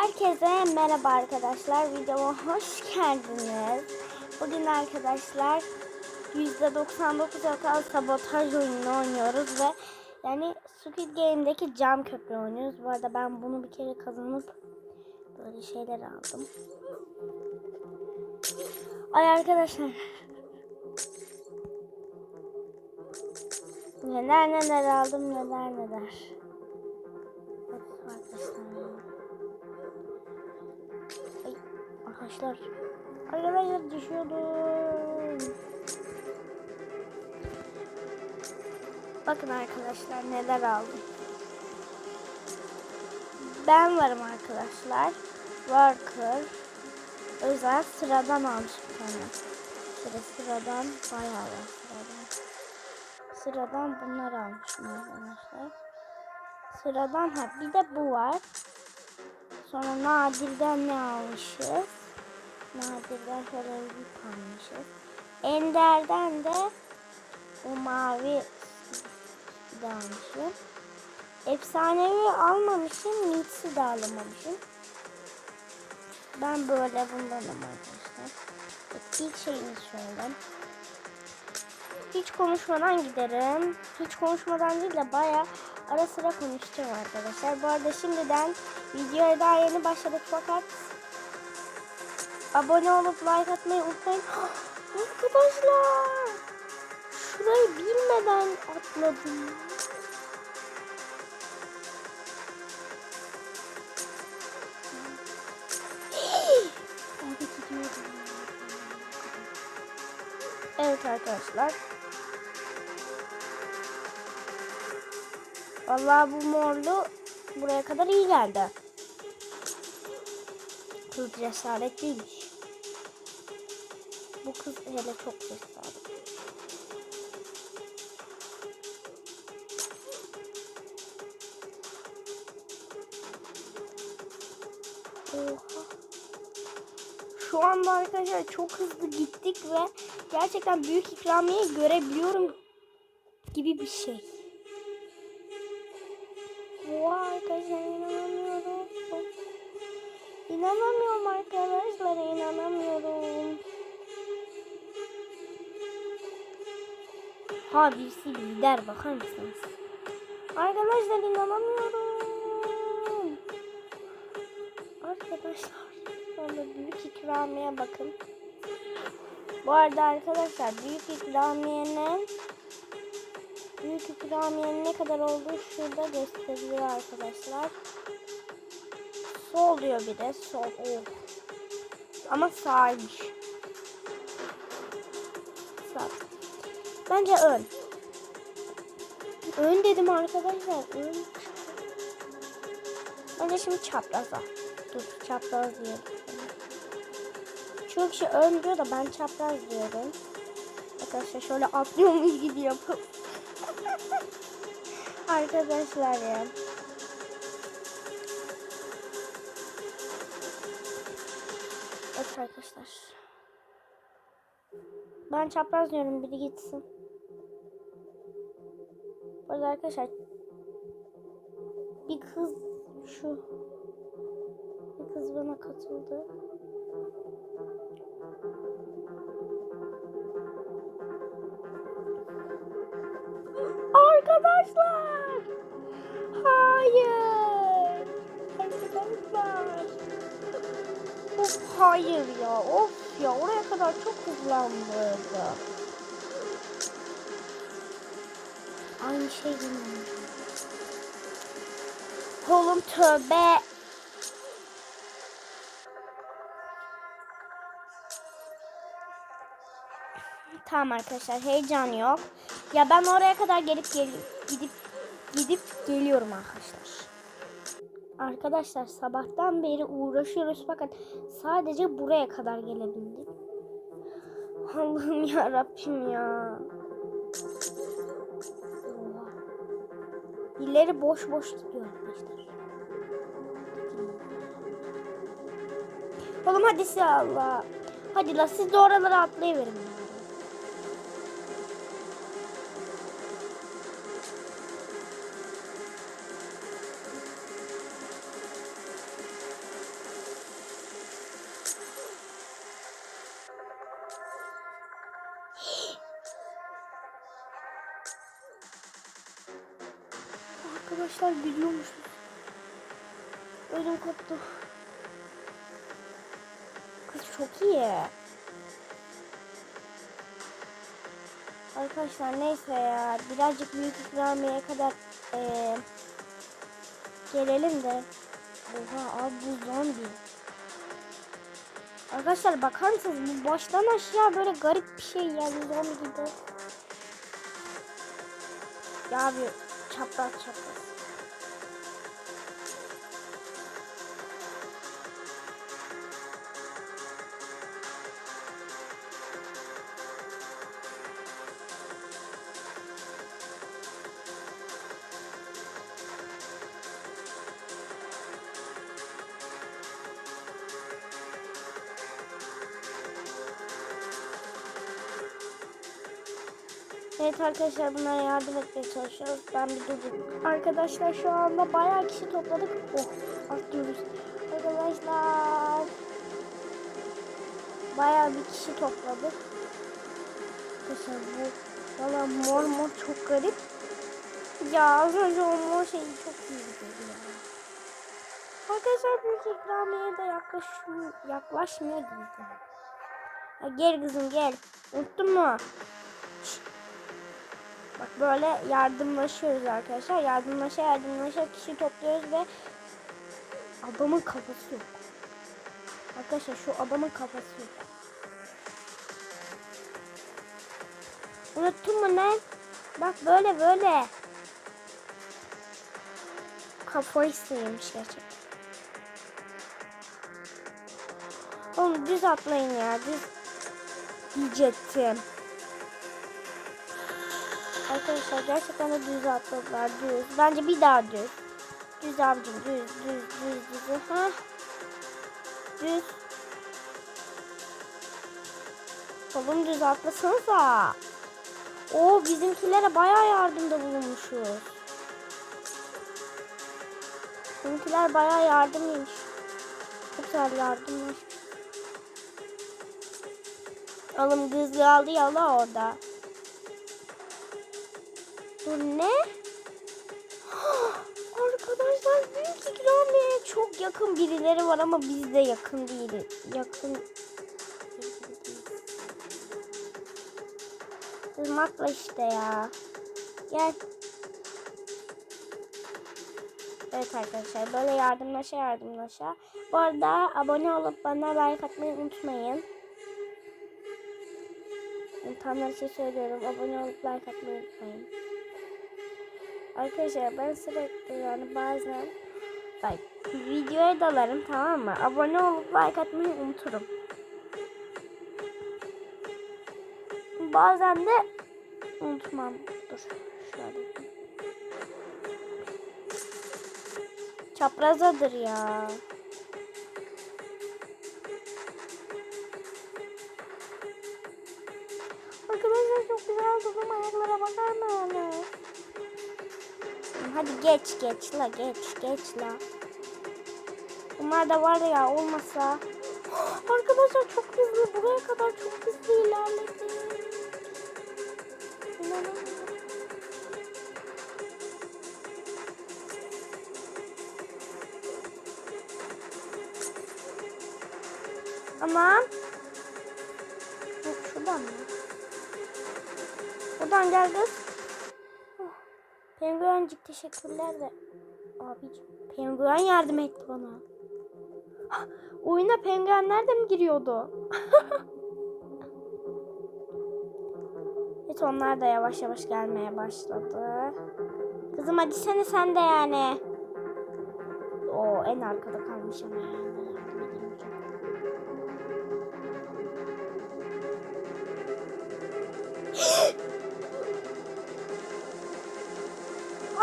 Herkese merhaba arkadaşlar. Videoma hoş geldiniz. Bugün arkadaşlar %99 hatalı sabotaj oyununu oynuyoruz ve yani Squid Game'deki cam köprü oynuyoruz. Bu arada ben bunu bir kere kazanıp böyle şeyler aldım. Ay arkadaşlar. Neler neler aldım neler neler. Of arkadaşlar. Arkadaşlar. Arkadaşlar düşüyordum. Bakın arkadaşlar neler aldım. Ben varım arkadaşlar. Worker. Özel sıradan almış bir tane. Şöyle sıradan bayağı var sıradan. Sıradan bunlar almışım arkadaşlar. Sıradan ha bir de bu var. Sonra nadirden ne almışız? Nadirden şöyle bir almışız. Ender'den de o mavi de almışım. Efsanevi almamışım. Mix'i de alamamışım. Ben böyle bundanım arkadaşlar. Evet, ilk şeyimiz şöyle. Hiç konuşmadan giderim. Hiç konuşmadan değil de baya ara sıra konuşacağım arkadaşlar. Bu arada şimdiden videoya daha yeni başladık fakat abone olup like atmayı unutmayın. Arkadaşlar şurayı bilmeden atladım. Evet arkadaşlar. Vallahi bu morlu buraya kadar iyi geldi. Kız cesaretliymiş. Bu kız hele çok cesaretli. Oha. Şu anda arkadaşlar çok hızlı gittik ve gerçekten büyük ikramiyeyi görebiliyorum gibi bir şey. Oha arkadaşlar inanamıyorum. İnanamıyorum arkadaşlar inanamıyorum. Ha birisi lider bakar mısınız? Arkadaşlar inanamıyorum. Arkadaşlar sonra büyük ikramiye bakın. Bu arada arkadaşlar büyük ikramiyenin büyük ikramiyenin ne kadar olduğu şurada gösteriyor arkadaşlar. Sol diyor bir de sol. Oh. Ama sağymış. Bence ön. Ön dedim arkadaşlar. Ön. Bence şimdi çapraza. Dur çapraz diyelim. Çok kişi ön diyor da ben çapraz diyorum. Arkadaşlar şöyle atlıyormuş gibi yapıp. arkadaşlar ya. Evet arkadaşlar. Ben çapraz diyorum biri gitsin. Bu arada arkadaşlar bir kız şu bir kız bana katıldı. Arkadaşlar! Hayır! Arkadaşlar! Of hayır ya. Of ya oraya kadar çok hızlandırdı. Aynı şey yine. Oğlum tövbe. Tamam arkadaşlar heyecan yok. Ya ben oraya kadar gelip gel gidip gidip geliyorum arkadaşlar. Arkadaşlar sabahtan beri uğraşıyoruz fakat sadece buraya kadar gelebildik. Allah'ım ya Rabbim ya. Hilleri boş boş tutuyor arkadaşlar. Oğlum hadi siz Allah. Hadi la siz de oralara atlayıverin arkadaşlar biliyormuşuz. Ödüm koptu. Kız çok iyi. Arkadaşlar neyse ya birazcık büyük ikramiyeye kadar eee, gelelim de. Oha abi bu zombi. Arkadaşlar bakar mısınız bu baştan aşağı böyle garip bir şey yani zombi gibi. Ya abi çapraz çapraz. Evet arkadaşlar bunlara yardım etmeye çalışıyoruz. Ben bir durdum. Arkadaşlar şu anda bayağı kişi topladık. Oh atlıyoruz. Arkadaşlar. Bayağı bir kişi topladık. Arkadaşlar bu valla mor mor çok garip. Ya az önce o mor şeyi çok iyi gidiyordu. Arkadaşlar büyük ikramiye de yaklaşmıyor, yaklaşmıyor gibi. Ya gel kızım gel. Unuttun mu? Bak böyle yardımlaşıyoruz arkadaşlar. Yardımlaşa yardımlaşa kişi topluyoruz ve adamın kafası yok. Arkadaşlar şu adamın kafası yok. Unuttun mu ne? Bak böyle böyle. Kafayı sıyırmış gerçekten. Oğlum düz atlayın ya düz diyecektim. Arkadaşlar gerçekten de düz atladılar düz. Bence bir daha düz. Düz abicim düz düz düz düz. Ha. Düz. Oğlum düz atlasanıza. O bizimkilere bayağı yardımda bulunmuşuz. Bizimkiler bayağı yardımıymış. Çok güzel yardımmış. Oğlum kızı aldı yala orada. Dur ne? Arkadaşlar büyük ikramiye çok yakın birileri var ama biz de yakın değiliz. Yakın Irmak'la işte ya. Gel. Evet arkadaşlar böyle yardımlaşa yardımlaşa. Bu arada abone olup bana like atmayı unutmayın. Tam şey söylüyorum. Abone olup like atmayı unutmayın. Arkadaşlar ben sürekli yani bazen bak videoya dalarım tamam mı? Abone olup like atmayı unuturum. Bazen de unutmam. Dur şöyle. Çaprazadır ya. Arkadaşlar çok güzel durdum ayaklara bakar mısınız? Hadi geç geç la geç geç la. Bunlar da var ya olmasa. Arkadaşlar çok hızlı buraya kadar çok hızlı ilerledi. İnanamıyorum. Aman. Yok şuradan mı? Buradan gel. Penguencik teşekkürler de. Abicim penguen yardım etti bana. Ah, Oyuna penguenler de mi giriyordu? evet onlar da yavaş yavaş gelmeye başladı. Kızım hadi seni sen de yani. O en arkada kalmış ama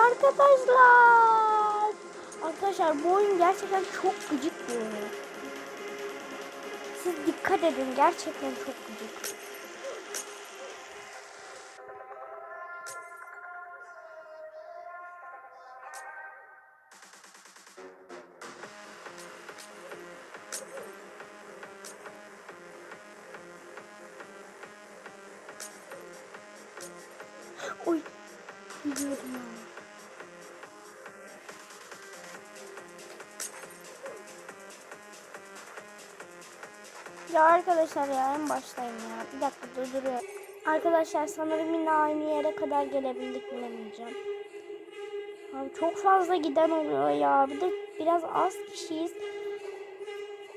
Arkadaşlar. Arkadaşlar bu oyun gerçekten çok gıcık bir oyun. Siz dikkat edin gerçekten çok gıcık. Ya arkadaşlar ya en baştayım ya. Bir dakika durduruyor. Arkadaşlar sanırım yine aynı yere kadar gelebildik bilemeyeceğim. Abi çok fazla giden oluyor ya. Bir de biraz az kişiyiz.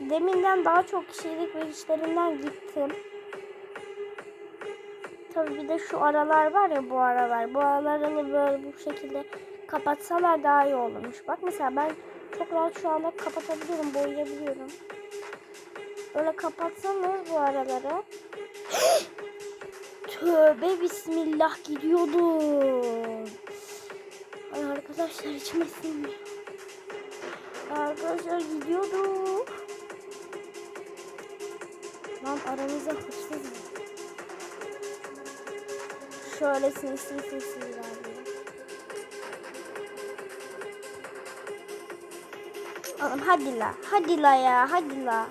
Deminden daha çok kişiydik ve işlerinden gittim. Tabii bir de şu aralar var ya bu aralar. Bu aralarını böyle bu şekilde kapatsalar daha iyi olurmuş. Bak mesela ben çok rahat şu anda kapatabiliyorum, boyayabiliyorum. Böyle kapatsanız bu araları. Tövbe bismillah gidiyordum. Ay arkadaşlar içime sinmiyor. Arkadaşlar gidiyordum. Lan aramızda hırsız mı? Şöyle sinsi sinsi ilerliyor. Hadi la. Hadi la ya. Hadi la.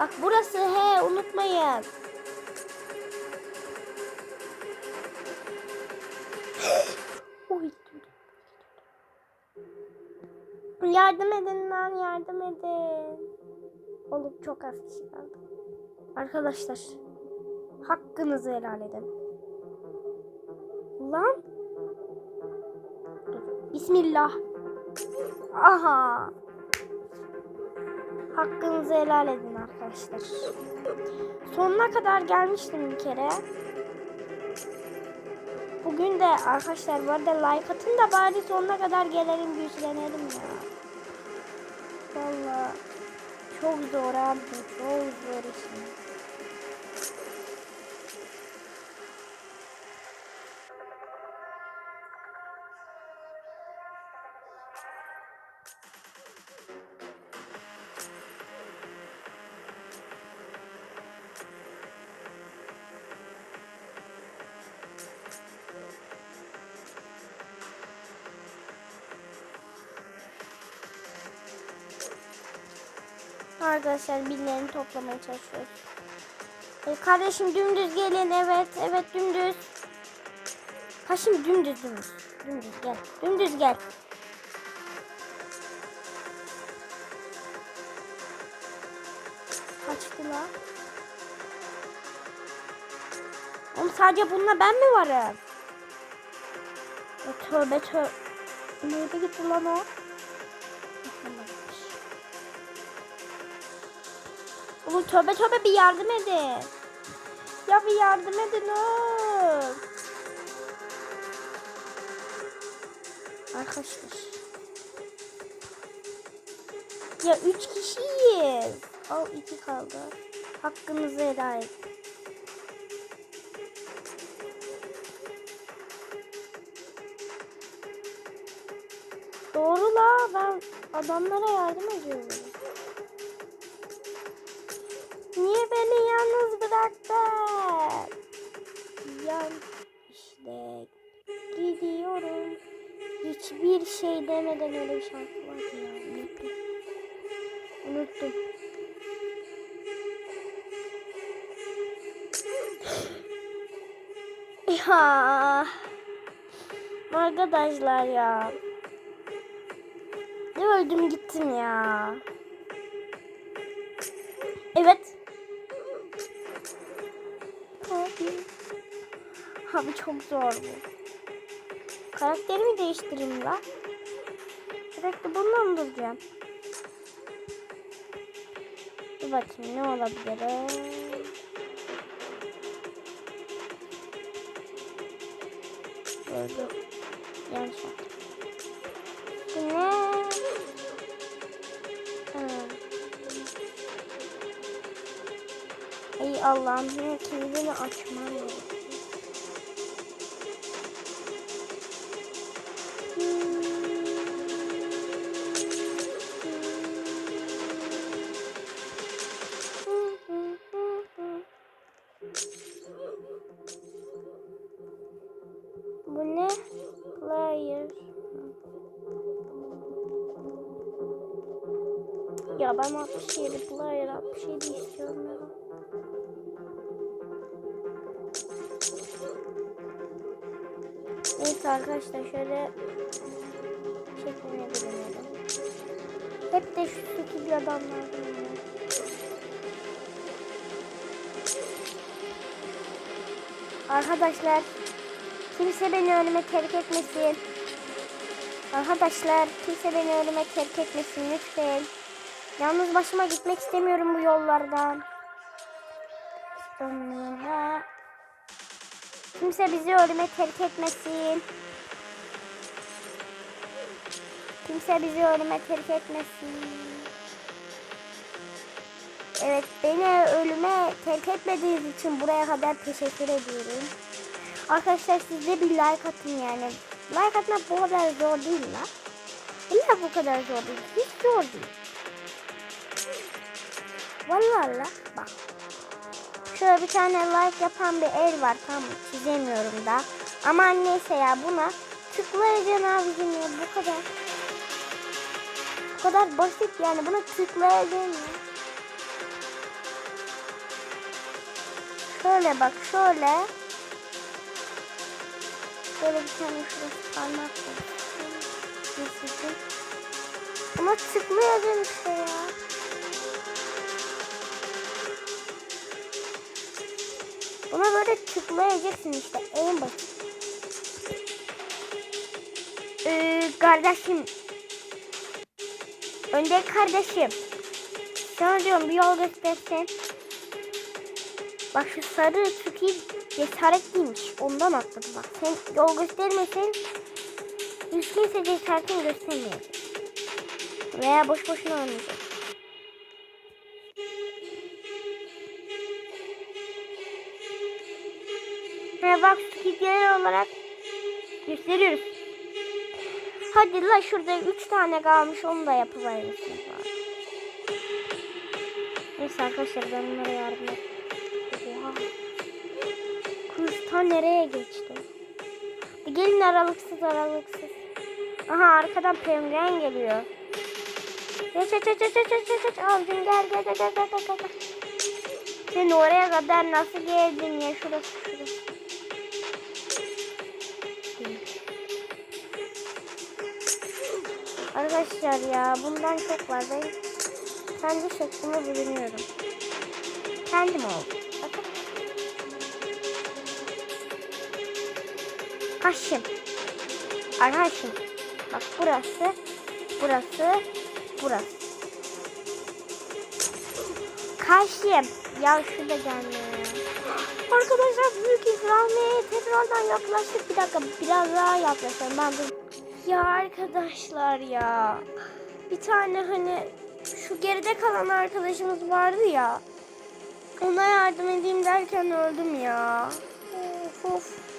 Bak burası he unutmayın. Yardım edin lan yardım edin. Oğlum çok az kişi kaldı. Arkadaşlar hakkınızı helal edin. Lan. Bismillah. Aha. Hakkınızı helal edin arkadaşlar. Sonuna kadar gelmiştim bir kere. Bugün de arkadaşlar bu arada like atın da bari sonuna kadar gelelim güçlenelim ya. Valla çok zor abi çok zor işim. Arkadaşlar birilerini toplamaya çalışıyoruz. E, kardeşim dümdüz gelin. Evet, evet dümdüz. Şimdi dümdüz dümdüz. Dümdüz gel. Dümdüz gel. Kaçtı la. Oğlum sadece bununla ben mi varım? E, tövbe tövbe. Nerede gitti lan o? Oğlum tövbe tövbe bir yardım edin. Ya bir yardım edin oğlum. Arkadaşlar. Ya üç kişiyiz. Al iki kaldı. Hakkınızı helal edin. Doğru la ben adamlara yardım ediyorum. Niye beni yalnız bıraktın? Yan işte gidiyorum. Hiçbir şey demeden öyle bir şarkı var ya. Unuttum. Unuttum. Ya. Arkadaşlar ya. Ne öldüm gittim ya. Evet. Abi çok zor bu. Karakterimi değiştireyim la. Sürekli bununla mı duracağım? Bir bakayım ne olabilir? Öldü. Yanlış. Bu ne? Ha. Ey Allah'ım yine kilidini açmam gerekiyor. Bu ne? Player. Ya ben 67 player 67 istiyorum ya. Neyse arkadaşlar şöyle şeklini bilemedim. Hep de şu stüdyo adamlar bilmiyor. Arkadaşlar kimse beni ölüme terk etmesin. Arkadaşlar kimse beni ölüme terk etmesin lütfen. Yalnız başıma gitmek istemiyorum bu yollardan. Sonra kimse bizi ölüme terk etmesin. Kimse bizi ölüme terk etmesin. Evet beni ölüme terk etmediğiniz için buraya kadar teşekkür ediyorum. Arkadaşlar siz de bir like atın yani. Like atmak bu kadar zor değil la. İlla bu kadar zor değil. Hiç zor değil. Vallahi la bak. Şöyle bir tane like yapan bir el var tam çizemiyorum da. Ama neyse ya buna tıklayacaksın abicim ya bu kadar. Bu kadar basit yani buna tıklayacaksın ya. Şöyle bak şöyle. Böyle bir tane şurası parmak Ama tıklayacaksın işte ya. Buna böyle tıklayacaksın işte en basit. Ee, kardeşim. Önde kardeşim. Sana diyorum bir yol göstersen. Bak şu sarı Suki cesaretliymiş. Ondan atladı bak. Sen yol göstermesen güçlüyse cesaretini göstermeyecek. Veya boş boşuna olmayacak. Ve bak Suki'ler olarak gösteriyoruz. Hadi la şurada 3 tane kalmış onu da yapıveririz. Neyse arkadaşlar ben bunlara yardım edeyim. Ta nereye geçti? E gelin aralıksız aralıksız. Aha arkadan penguen geliyor. Geç geç geç geç geç geç geç abicim gel gel gel gel gel gel. Sen oraya kadar nasıl geldin ya şurası şurası. Arkadaşlar ya bundan çok var ben kendi şeklime bürünüyorum. Kendim oldu. Haşim. Arkadaşım. Bak burası. Burası. Burası. Kaşım. Ya şurada gelmiyor. Arkadaşlar büyük ikramiye tekrardan yaklaştık. Bir dakika biraz daha yaklaşalım. Ben dur. Ya arkadaşlar ya. Bir tane hani şu geride kalan arkadaşımız vardı ya. Ona yardım edeyim derken öldüm ya. Of of.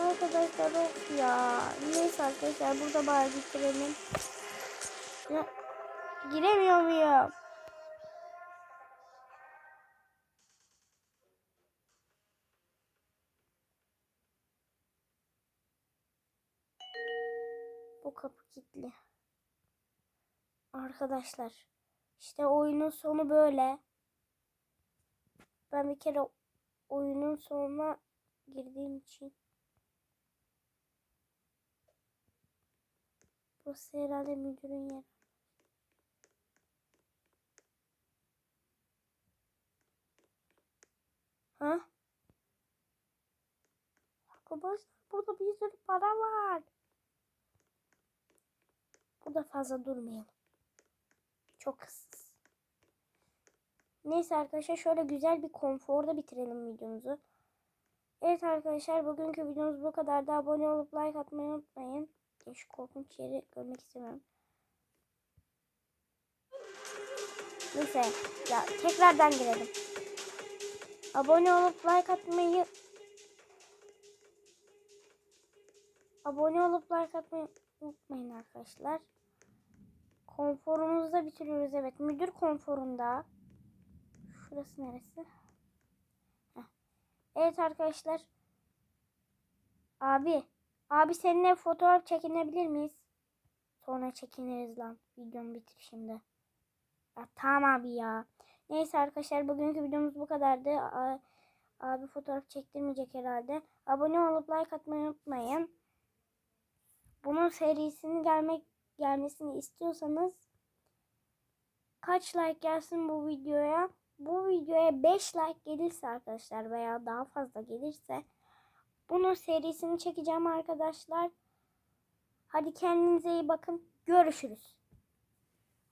Arkadaşlar of ya. Neyse arkadaşlar burada bari bitirelim. Ya, giremiyor muyum? Bu kapı kilitli. Arkadaşlar işte oyunun sonu böyle. Ben bir kere oyunun sonuna girdiğim için Burası herhalde müdürün yeri. Ha? Arkadaşlar burada bir sürü para var. Burada fazla durmayalım. Çok hızsız. Neyse arkadaşlar şöyle güzel bir konforda bitirelim videomuzu. Evet arkadaşlar bugünkü videomuz bu kadar. Da abone olup like atmayı unutmayın. Şu korkunç yeri görmek istemiyorum. Neyse ya tekrardan girelim. Abone olup like atmayı Abone olup like atmayı unutmayın arkadaşlar. Konforumuzda bitiriyoruz. Evet müdür konforunda. Şurası neresi? Heh. Evet arkadaşlar. Abi. Abi seninle fotoğraf çekinebilir miyiz? Sonra çekiniriz lan. Videomu bitir şimdi. Ya, tamam abi ya. Neyse arkadaşlar bugünkü videomuz bu kadardı. Abi fotoğraf çektirmeyecek herhalde. Abone olup like atmayı unutmayın. Bunun serisini gelmek gelmesini istiyorsanız kaç like gelsin bu videoya bu videoya 5 like gelirse arkadaşlar veya daha fazla gelirse bunun serisini çekeceğim arkadaşlar. Hadi kendinize iyi bakın. Görüşürüz.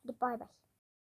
Hadi bay bay.